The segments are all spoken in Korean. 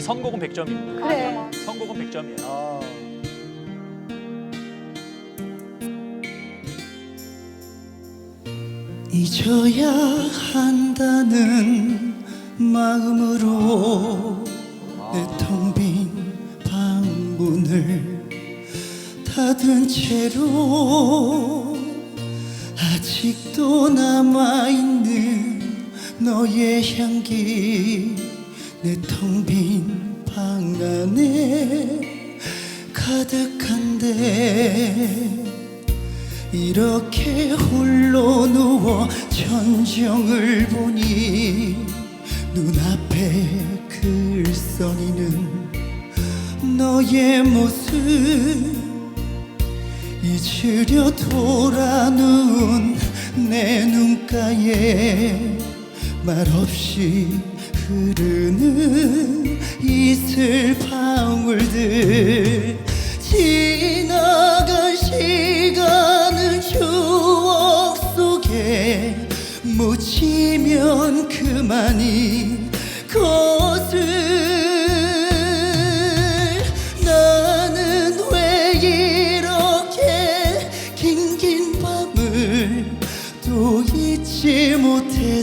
이미 선곡은 100점입니다. 그래. 선곡은 100점이에요. 잊어야 한다는 마음으로 내 텅 빈 방문을 닫은 채로 아직도 남아있는 너의 향기 내 텅 빈 방 안에 가득한데 이렇게 홀로 누워 천정을 보니 눈앞에 글썽이는 너의 모습. 잊으려 돌아눈 내 눈가에 말없이 흐르는 이슬 방울들. 지나간 시간은 추억 속에 묻히면 그만인 것을. 나는 왜 이렇게 긴긴 밤을 또 잊지 못해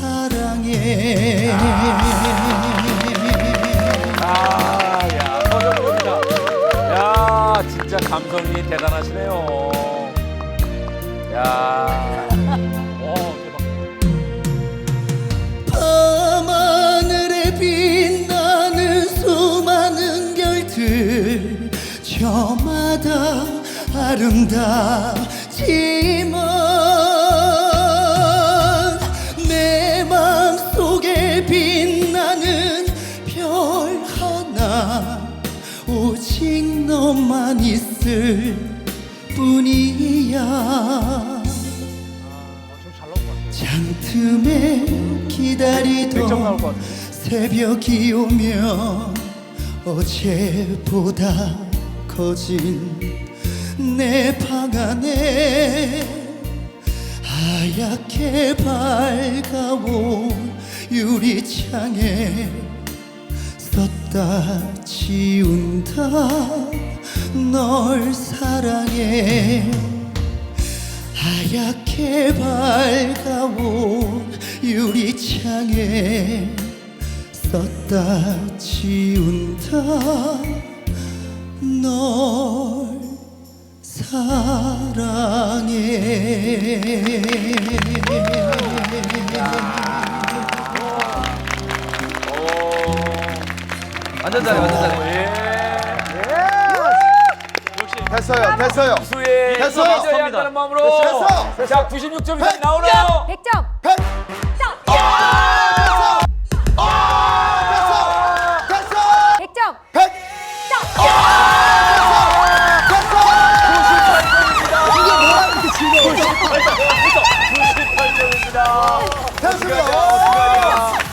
사랑해 아, 야, 서정입니다. 야, 진짜 감성이 대단하시네요. 야, 어, 대박. 밤하늘에 빛나는 수많은 별들 저마다 아름답지만 너만 있을 뿐이야 장틈에 기다리던. 새벽이 오면 어제보다 커진 내 방 안에 하얗게 밝아온 유리창에 썼다 지운다. 널 사랑해. 하얗게 밝아온 유리창에 썼다 지운다. 널 사랑해 완전 잘해, 완전 잘해. 예. 역시 됐어요, 됐어요. 수의 됐어. 인정해야 한다는 마음으로. 됐어, 됐어. 자, 96점이 나오나요? 100점.